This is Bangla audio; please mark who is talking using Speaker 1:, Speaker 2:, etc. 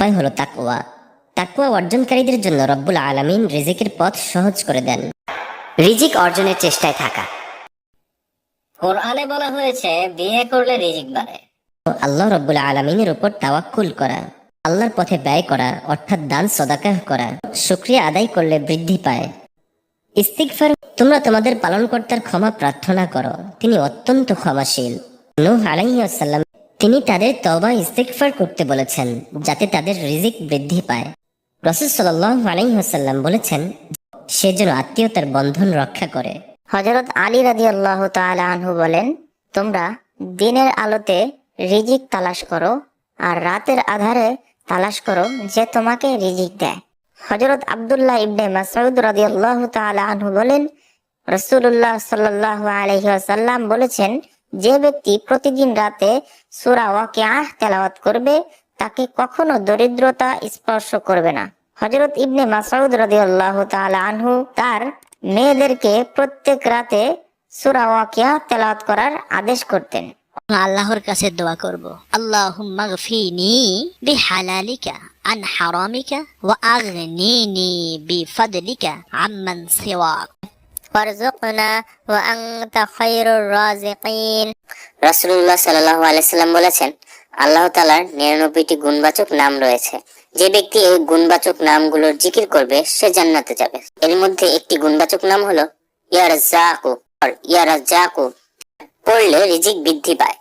Speaker 1: উপায় হলো তাকওয়া। তাকওয়া অর্জনকারীদের জন্য রব্বুল আলামিন রিজিকের পথ সহজ করে দেন। রিজিক অর্জনের চেষ্টায় থাকা। কোরআনে বলা হয়েছে, বিয়ে করলে রিজিক বাড়ে। আল্লাহ রব্বুল আলমিনের উপর তাওয়াক্কুল করা, আল্লাহর পথে ব্যয় করা, অর্থাৎ দান, সদাকাহ করা, শুক্রিয়া আদায় করলে বৃদ্ধি পায়। ইস্তিগফার, তোমরা তোমাদের পালনকর্তার ক্ষমা প্রার্থনা করো, তিনি অত্যন্ত ক্ষমাশীল। নূহ আলাইহিসসালাম তিনি তাদের তবা ইস্তিগফার করতে বলেছেন, যাতে তাদের রিজিক বৃদ্ধি পায়। রসুল সাল্লাল্লাহু আলাইহিসসালাম বলেছেন, সে যেন আত্মীয়তার বন্ধন রক্ষা করে।
Speaker 2: হজরত আলী রাজি আল্লাহ আনহু বলেন, তোমরা দিনের আলোতে রিজিক তালাশ করো আর রাতের আধারে তালাশ করো যে তোমাকে রিজিক দেয়। হজরত আব্দুল্লাহ ইবনে মাসউদ রাজি আল্লাহ আনহু বলেন রসুল্লাহ সাল্লাহ আলহিহাসাল্লাম বলেছেন যে ব্যক্তি প্রতিদিন রাতে সুরা ওয়াকিয়াহ তেলাওয়াত করবে, তাকে কখনো দরিদ্রতা স্পর্শ করবে না। হজরত ইবনে মাসউদ রাদিয়াল্লাহু তাআলা আনহু তার মেয়েদেরকে প্রত্যেক রাতে সূরা ওয়াকিয়া তেলাওয়াত করার আদেশ করতেন।
Speaker 3: আল্লাহর কাছে দোয়া করব। আল্লাহুম্মা বিহালালিকা আন হারামিকা ওয়া আগনিনি বিফদলিকা আম্মান সিওয়াক।
Speaker 2: ওয়ারযুকনা ওয়া আনতা খায়রুর রাসূলুল্লাহ সাল্লাল্লাহু আলাইহি সাল্লাম বলেছেন, আল্লাহ তাআলার 99টি গুণবাচক নাম রয়েছে। যে ব্যক্তি এই গুণবাচক নামগুলোর জিকির করবে, সে জান্নাতে যাবে। এর মধ্যে একটি গুণবাচক নাম হলো ইয়া রাজ্জাকু আর ইয়া রাজ্জাকু পড়লে রিজিক বৃদ্ধি পায়।